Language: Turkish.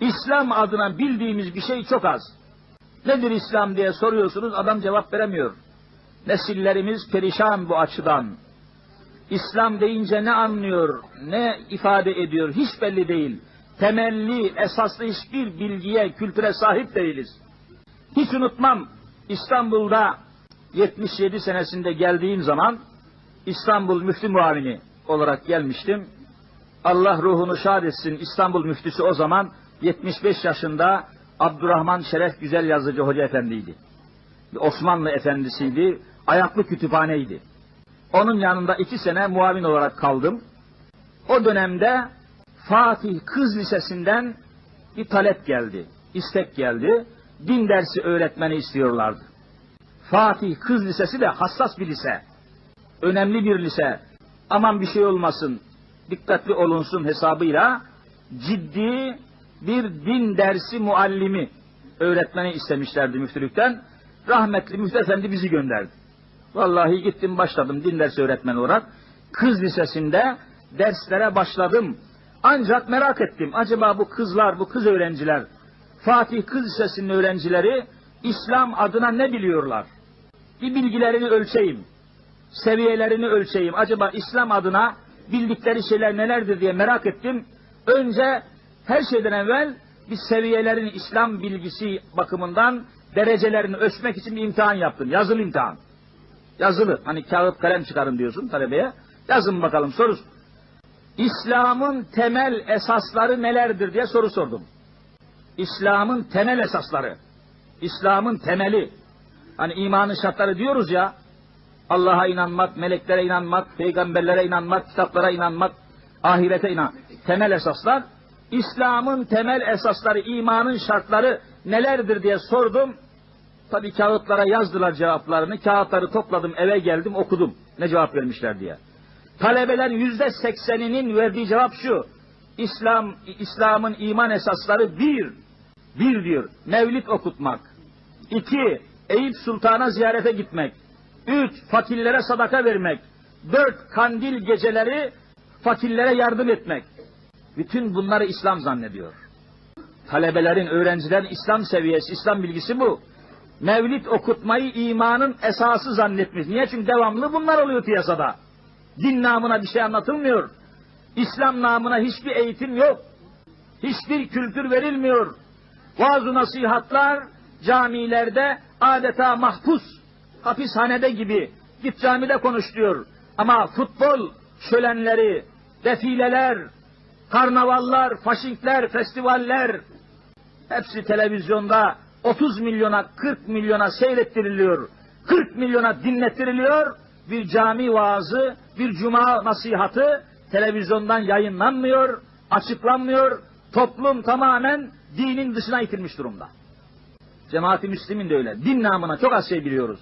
İslam adına bildiğimiz bir şey çok az. Nedir İslam diye soruyorsunuz adam cevap veremiyor. Nesillerimiz perişan bu açıdan. İslam deyince ne anlıyor, ne ifade ediyor hiç belli değil. Temelli, esaslı hiçbir bilgiye, kültüre sahip değiliz. Hiç unutmam İstanbul'da 77 senesinde geldiğim zaman İstanbul Müftü Muavini olarak gelmiştim. Allah ruhunu şad etsin İstanbul Müftüsü o zaman 75 yaşında Abdurrahman Şeref Güzel Yazıcı Hoca Efendi'ydi. Osmanlı efendisiydi, ayaklı kütüphaneydi. Onun yanında iki sene muavin olarak kaldım. O dönemde Fatih Kız Lisesi'nden bir talep geldi, istek geldi. Din dersi öğretmeni istiyorlardı. Fatih Kız Lisesi de hassas bir lise. Önemli bir lise. Aman bir şey olmasın, dikkatli olunsun hesabıyla ciddi bir din dersi muallimi öğretmeni istemişlerdi müftülükten. Rahmetli müftü efendi bizi gönderdi. Vallahi gittim başladım din dersi öğretmeni olarak. Kız lisesinde derslere başladım. Ancak merak ettim. Acaba bu kızlar, bu kız öğrenciler, Fatih Kız Lisesi'nin öğrencileri İslam adına ne biliyorlar? Bir bilgilerini ölçeyim. Seviyelerini ölçeyim. Acaba İslam adına bildikleri şeyler nelerdir diye merak ettim. Önce her şeyden evvel bir seviyelerini İslam bilgisi bakımından derecelerini ölçmek için bir imtihan yaptım. Yazılı imtihan. Yazılı. Hani kağıt kalem çıkarın diyorsun talebeye. Yazın bakalım soru. İslam'ın temel esasları nelerdir diye soru sordum. İslam'ın temel esasları. İslam'ın temeli. Hani imanın şartları diyoruz ya. Allah'a inanmak, meleklere inanmak, peygamberlere inanmak, kitaplara inanmak, ahirete inan. Temel esaslar. İslam'ın temel esasları, imanın şartları nelerdir diye sordum. Tabi kağıtlara yazdılar cevaplarını. Kağıtları topladım, eve geldim, okudum. Ne cevap vermişler diye. Talebelerin yüzde sekseninin verdiği cevap şu. İslam, İslam'ın iman esasları bir, bir diyor, mevlid okutmak. İki, Eyüp Sultan'a ziyarete gitmek. Üç, fakirlere sadaka vermek. Dört, kandil geceleri fakirlere yardım etmek. Bütün bunları İslam zannediyor. Talebelerin, öğrencilerin İslam seviyesi, İslam bilgisi bu. Mevlid okutmayı imanın esası zannetmiş. Niye? Çünkü devamlı bunlar oluyor piyasada. Din namına bir şey anlatılmıyor. İslam namına hiçbir eğitim yok. Hiçbir kültür verilmiyor. Vaaz-ı nasihatlar camilerde adeta mahpus, hapishanede gibi. Git camide konuş diyor. Ama futbol şölenleri, defileler, karnavallar, faşinkler, festivaller hepsi televizyonda 30 milyona, 40 milyona seyrettiriliyor. 40 milyona dinlettiriliyor. Bir cami vaazı, bir cuma nasihatı televizyondan yayınlanmıyor, açıklanmıyor. Toplum tamamen dinin dışına itilmiş durumda. Cemaati Müslümin de öyle. Din namına çok az şey biliyoruz.